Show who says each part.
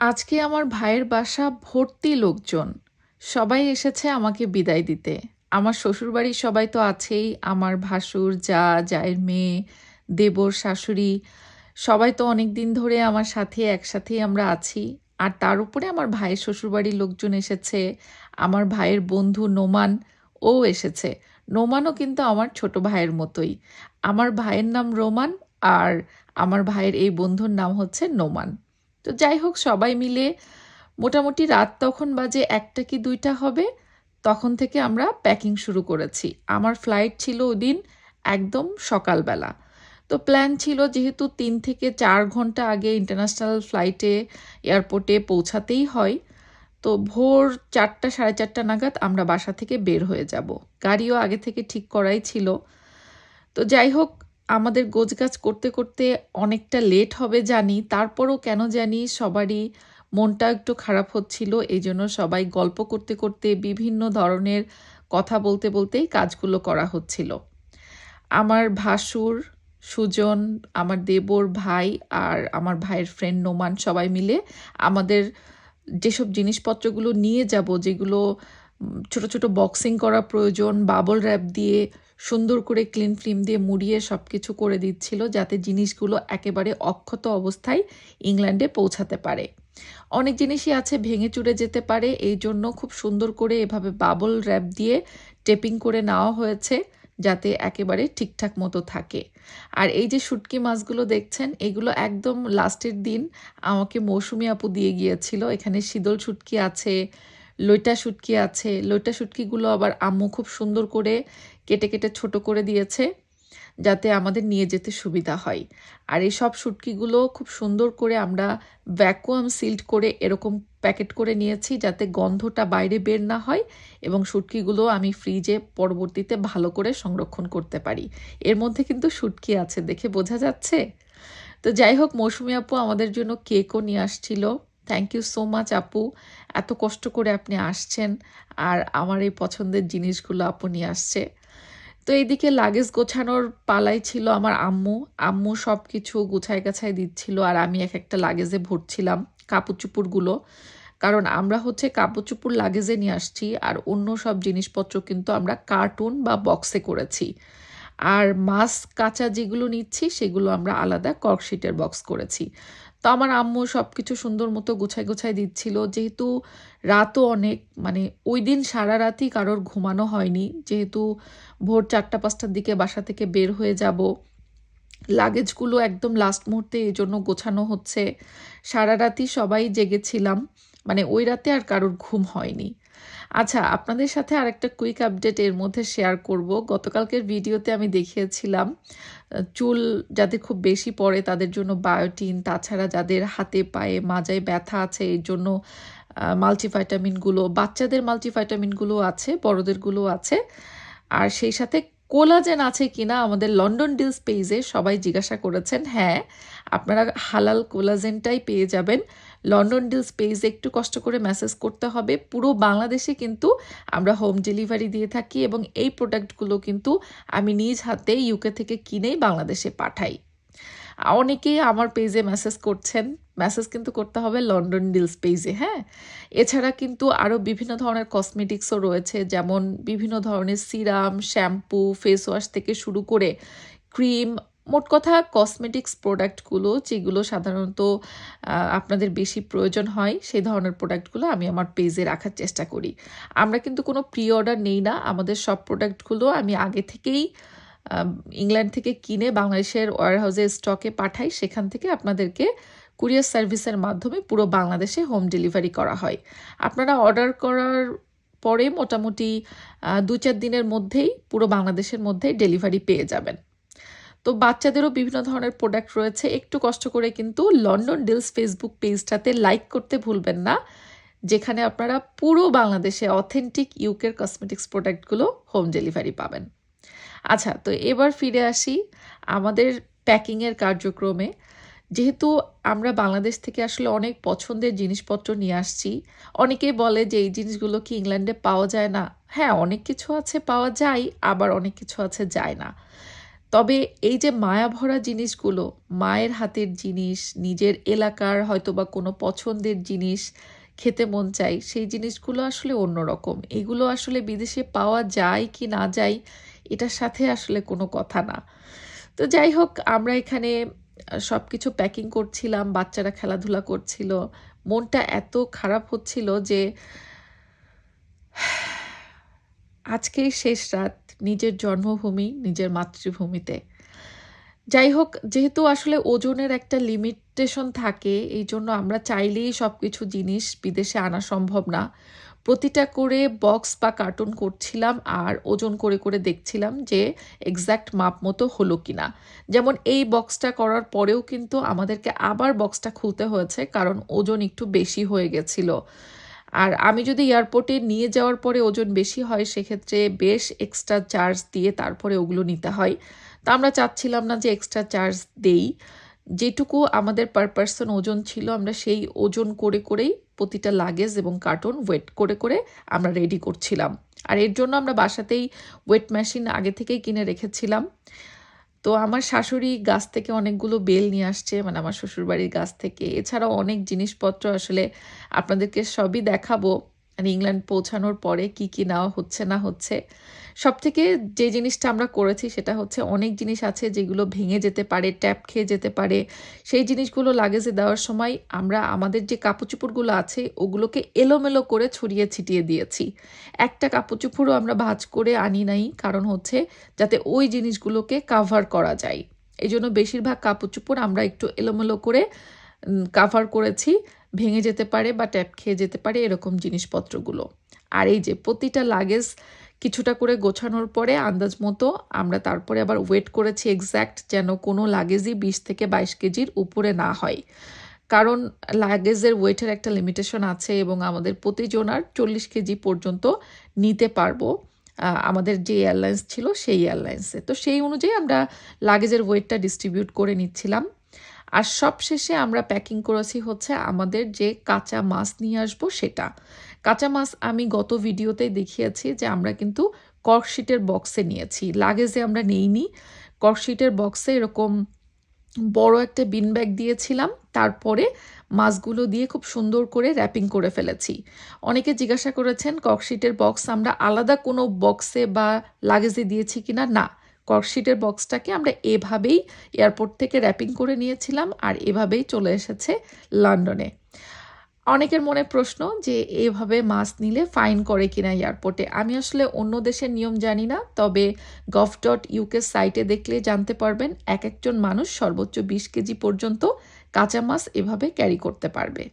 Speaker 1: আজকে আমার ভাইয়ের বাসা ভর্তি লোকজন। সবাই এসেছে আমাকে বিদায় দিতে। আমার শ্বশুরবাড়ির সবাই তো আছেই। আমার ভাসুর, যা, জায়ের মেয়ে, দেবর, শাশুড়ি, সবাই তো অনেক দিন ধরে আমার সাথে, একসাথেই আমরা আছি। আর তার উপরে আমার ভাইয়ের শ্বশুরবাড়ির লোকজন এসেছে। আমার ভাইয়ের বন্ধু নোমান ও এসেছে। নোমানও কিন্তু আমার ছোট ভাইয়ের মতোই। আমার ভাইয়ের নাম রোমান আর আমার ভাইয়ের এই বন্ধুর নাম হচ্ছে নোমান। তো যাই হোক, সবাই মিলে মোটামুটি রাত তখন বাজে একটা কি দুইটা হবে, তখন থেকে আমরা প্যাকিং শুরু করেছি। আমার ফ্লাইট ছিল ওদিন একদম সকালবেলা। তো প্ল্যান ছিল যেহেতু তিন থেকে চার ঘণ্টা আগে ইন্টারন্যাশনাল ফ্লাইটে এয়ারপোর্টে পৌঁছাতেই হয়, তো ভোর চারটা, সাড়ে চারটা নাগাদ আমরা বাসা থেকে বের হয়ে যাব। গাড়িও আগে থেকে ঠিক করাই ছিল। তো যাই হোক আমাদের গোছগাছ করতে করতে অনেকটা লেট হবে জানি, তারপরও কেন জানি সবারই মনটা একটু খারাপ হচ্ছিল এই জন্য সবাই গল্প করতে করতে বিভিন্ন ধরনের কথা বলতে বলতেই কাজগুলো করা হচ্ছিল। আমার ভাসুর, সুজন, আমার দেবর ভাই আর আমার ভাইয়ের ফ্রেন্ড নোমান সবাই মিলে আমাদের যেসব জিনিসপত্রগুলো নিয়ে যাব, যেগুলো ছোট ছোট বক্সিং করা প্রয়োজন বাবল র্যাপ দিয়ে সুন্দর করে ক্লিন ফিল্ম দিয়ে মুড়িয়ে সব কিছু করে দিচ্ছিল যাতে জিনিসগুলো একেবারে অক্ষত অবস্থায় ইংল্যান্ডে পৌঁছাতে পারে। অনেক জিনিসই আছে ভেঙে চুরে যেতে পারে, এই জন্য খুব সুন্দর করে এভাবে বাবল র্যাপ দিয়ে টেপিং করে নেওয়া হয়েছে যাতে একেবারে ঠিকঠাক মতো থাকে। আর এই যে শুটকি মাছগুলো দেখছেন, এগুলো একদম লাস্টের দিন আমাকে মৌসুমি আপু দিয়ে গিয়েছিল। এখানে শীতল শুটকি আছে, লইটা শুটকি আছে, লইটা শুটকিগুলো আবার আম্মু খুব সুন্দর করে কেটে কেটে ছোট করে দিয়েছে যাতে আমাদের নিয়ে যেতে সুবিধা হয়। আর এই সব শুটকিগুলো খুব সুন্দর করে আমরা ভ্যাকুয়াম সিল্ড করে এরকম প্যাকেট করে নিয়েছি যাতে গন্ধটা বাইরে বের না হয় এবং শুটকিগুলো আমি ফ্রিজে পরবর্তীতে ভালো করে সংরক্ষণ করতে পারি। এর মধ্যে কিন্তু শুটকি আছে, দেখে বোঝা যাচ্ছে? তো যাই হোক, মৌসুমি আপু আমাদের জন্য কেকও নিয়ে আসছিল। থ্যাংক ইউ সো মাচ আপু। এত কষ্ট করে আপনি আসছেন আর আমার এই পছন্দের জিনিসগুলো আপু নিয়ে আসছে। তো এইদিকে লাগেজ গোছানোর পালাই ছিল আমার আম্মু। আম্মু সব কিছু গুছায় গাছায় দিচ্ছিল আর আমি এক একটা লাগেজে ভরছিলাম কাপড় চুপুরগুলো কারণ আমরা হচ্ছে কাপড় চুপুর লাগেজে নিয়ে আসছি আর অন্য সব জিনিসপত্র কিন্তু আমরা কার্টুন বা বক্সে করেছি। আর মাছ কাঁচা যেগুলো নিচ্ছি, সেগুলো আমরা আলাদা কর্কশিটের বক্স করেছি। তো আমার আম্মু সব কিছু সুন্দর মতো গুছাই গুছাই দিচ্ছিল। যেহেতু রাতও অনেক মানে ওই দিন সারা রাতই কারোর ঘুমানো হয়নি। যেহেতু ভোর চারটা, পাঁচটার দিকে বাসা থেকে বের হয়ে যাব। লাগেজগুলো একদম লাস্ট মুহূর্তে এই জন্য গোছানো হচ্ছে। সারা রাতই সবাই জেগেছিলাম। মানে ওই রাতে আর কারোর ঘুম হয়নি। আচ্ছা আপনাদের সাথে আরেকটা কুইক আপডেট এর মধ্যে শেয়ার করব। গতকালকের ভিডিওতে আমি দেখিয়েছিলাম চুল যাদের খুব বেশি পড়ে তাদের জন্য বায়োটিন তাছাড়া যাদের হাতে পায়ে, মাজায় ব্যথা আছে, এর জন্য মাল্টিভাইটামিনগুলো বাচ্চাদের মাল্টিভাইটামিনগুলো আছে বড়দেরগুলো আছে। আর সেই সাথে কোলাজেন আছে কিনা আমাদের লন্ডন ডিলস পেজে সবাই জিজ্ঞাসা করেছেন হ্যাঁ আপনারা হালাল কোলাজেনটাই পেয়ে যাবেন। লন্ডন ডিলস পেজে একটু কষ্ট করে মেসেজ করতে হবে। পুরো বাংলাদেশে কিন্তু আমরা হোম ডেলিভারি দিয়ে থাকি এবং এই প্রোডাক্টগুলো কিন্তু আমি নিজ হাতে ইউকে থেকে কিনেই বাংলাদেশে পাঠাই। অনেকেই আমার পেজে মেসেজ করছেন। মেসেজ কিন্তু করতে হবে লন্ডন ডিলস পেজে হ্যাঁ? এছাড়া কিন্তু আরও বিভিন্ন ধরনের কসমেটিক্সও রয়েছে, যেমন বিভিন্ন ধরনের সিরাম, শ্যাম্পু ফেস ওয়াশ থেকে শুরু করে ক্রিম মোট কথা কসমেটিক্স প্রোডাক্টগুলো যেগুলো সাধারণত আপনাদের বেশি প্রয়োজন হয়, সেই ধরনের প্রোডাক্টগুলো আমি আমার পেজে রাখার চেষ্টা করি। আমরা কিন্তু কোনো প্রি অর্ডার নেই না। আমাদের সব প্রোডাক্টগুলো আমি আগে থেকেই ইংল্যান্ড থেকে কিনে বাংলাদেশের ওয়ারহাউসে স্টকে পাঠাই। সেখান থেকে আপনাদেরকে কুরিয়ার সার্ভিসের মাধ্যমে পুরো বাংলাদেশে হোম ডেলিভারি করা হয়। আপনারা অর্ডার করার পরে মোটামুটি দু চার দিনের মধ্যেই পুরো বাংলাদেশের মধ্যেই ডেলিভারি পেয়ে যাবেন। তো বাচ্চাদেরও বিভিন্ন ধরনের প্রোডাক্ট রয়েছে। একটু কষ্ট করে কিন্তু লন্ডন ডিলস ফেসবুক পেজটাতে লাইক করতে ভুলবেন না, যেখানে আপনারা পুরো বাংলাদেশে অথেন্টিক ইউকের কসমেটিক্স প্রোডাক্টগুলো হোম ডেলিভারি পাবেন। আচ্ছা তো এবার ফিরে আসি আমাদের প্যাকিংয়ের কার্যক্রমে। যেহেতু আমরা বাংলাদেশ থেকে আসলে অনেক পছন্দের জিনিসপত্র নিয়ে আসছি, অনেকেই বলে যে এই জিনিসগুলো কি ইংল্যান্ডে পাওয়া যায় না? হ্যাঁ অনেক কিছু আছে পাওয়া যায়, আবার অনেক কিছু আছে যায় না। তবে এই যে মায়াভরা জিনিসগুলো, মায়ের হাতের জিনিস, নিজের এলাকার হয়তো বা কোনো পছন্দের জিনিস খেতে মন চাই সেই জিনিসগুলো আসলে অন্যরকম। এগুলো আসলে বিদেশে পাওয়া যায় কি না যায়, এটার সাথে আসলে কোনো কথা না। তো যাই হোক, আমরা এখানে সব কিছু প্যাকিং করছিলাম, বাচ্চারা খেলাধুলা করছিল। মনটা এত খারাপ হচ্ছিল যে আজকেই শেষ রাত নিজের জন্মভূমি, নিজের মাতৃভূমিতে। যাই হোক যেহেতু আসলে ওজনের একটা লিমিটেশন থাকে, এই জন্য আমরা চাইলেই সব কিছু জিনিস বিদেশে আনা সম্ভব না। প্রতিটা করে বক্স বা কার্টুন করছিলাম আর ওজন করে করে দেখছিলাম যে এক্স্যাক্ট মাপ মতো হলো কিনা। যেমন এই বক্সটা করার পরেও কিন্তু আমাদেরকে আবার বক্সটা খুলতে হয়েছে, কারণ ওজন একটু বেশি হয়ে গেছিল। আর আমি যদি এয়ারপোর্টে নিয়ে যাওয়ার পরে ওজন বেশি হয়, সেক্ষেত্রে বেশ এক্সট্রা চার্জ দিয়ে তারপরে ওগুলো নিতে হয়। তা আমরা চাচ্ছিলাম না যে এক্সট্রা চার্জ দেই। যেটুকু আমাদের পার পার্সন ওজন ছিল, আমরা সেই ওজন করে করেই প্রতিটা লাগেজ এবং কার্টুন ওয়েট করে করে আমরা রেডি করছিলাম। আর এর জন্য আমরা বাসাতেই ওয়েট মেশিন আগে থেকেই কিনে রেখেছিলাম। তো আমার শাশুড়ি গাছ থেকে অনেকগুলো বেল নিয়ে আসছে মানে আমার শ্বশুরবাড়ির গাছ থেকে। এছাড়াও অনেক জিনিসপত্র আসলে আপনাদেরকে সবই দেখাবো। মানে ইংল্যান্ড পৌঁছানোর পরে কি কি নেওয়া হচ্ছে না হচ্ছে সব থেকে যে জিনিসটা আমরা করেছি সেটা হচ্ছে অনেক জিনিস আছে যেগুলো ভেঙে যেতে পারে, ট্যাপ খেয়ে যেতে পারে। সেই জিনিসগুলো লাগেজে দেওয়ার সময় আমরা আমাদের যে কাপড়চোপড়গুলো আছে ওগুলোকে এলোমেলো করে ছড়িয়ে ছিটিয়ে দিয়েছি। একটা কাপড় চোপড়ও আমরা ভাজ করে আনি নাই, কারণ হচ্ছে যাতে ওই জিনিসগুলোকে কাভার করা যায়। এই জন্য বেশিরভাগ কাপড় চোপড় আমরা একটু এলোমেলো করে কাভার করেছি। ভেঙে যেতে পারে বা ট্যাপ খেয়ে যেতে পারে এরকম জিনিসপত্রগুলো। আর এই যে প্রতিটা লাগেজ কিছুটা করে গোছানোর পরে আন্দাজ মতো আমরা তারপরে আবার ওয়েট করেছি এক্স্যাক্ট যেন কোনো লাগেজই বিশ থেকে বাইশ কেজির উপরে না হয়। কারণ লাগেজের ওয়েটের একটা লিমিটেশন আছে এবং আমাদের প্রতিজনার চল্লিশ কেজি পর্যন্ত নিতে পারব। আমাদের যে এয়ারলাইন্স ছিল সেই এয়ারলাইন্সে। তো সেই অনুযায়ী আমরা লাগেজের ওয়েটটা ডিস্ট্রিবিউট করে নিচ্ছিলাম। আর সবশেষে আমরা প্যাকিং করেছি হচ্ছে আমাদের যে কাঁচা মাছ নিয়ে আসব সেটা। কাঁচা মাছ আমি গত ভিডিওতেই দেখিয়েছি যে আমরা কিন্তু কর্কশিটের বক্সে নিয়েছি। লাগেজে আমরা নেইনি। কর্কশিটের বক্সে এরকম বড় একটা বিন ব্যাগ দিয়েছিলাম। তারপরে মাছগুলো দিয়ে খুব সুন্দর করে র্যাপিং করে ফেলেছি। অনেকে জিজ্ঞাসা করেছেন ককশিটের বক্স আমরা আলাদা কোনো বক্সে বা লাগেজে দিয়েছি কিনা? না। কর্কশিটের বক্সটাকে আমরা এভাবেই এয়ারপোর্ট থেকে র্যাপিং করে নিয়েছিলাম আর এভাবেই চলে এসেছে লন্ডনে। অনেকের মনে প্রশ্ন যে এভাবে মাছ নিলে ফাইন করে কিনা এয়ারপোর্টে? আমি আসলে অন্য দেশের নিয়ম জানি না, তবে গভ ডট ইউকে সাইটে দেখলে জানতে পারবেন এক একজন মানুষ সর্বোচ্চ বিশ কেজি পর্যন্ত কাঁচা মাছ এভাবে ক্যারি করতে পারবে।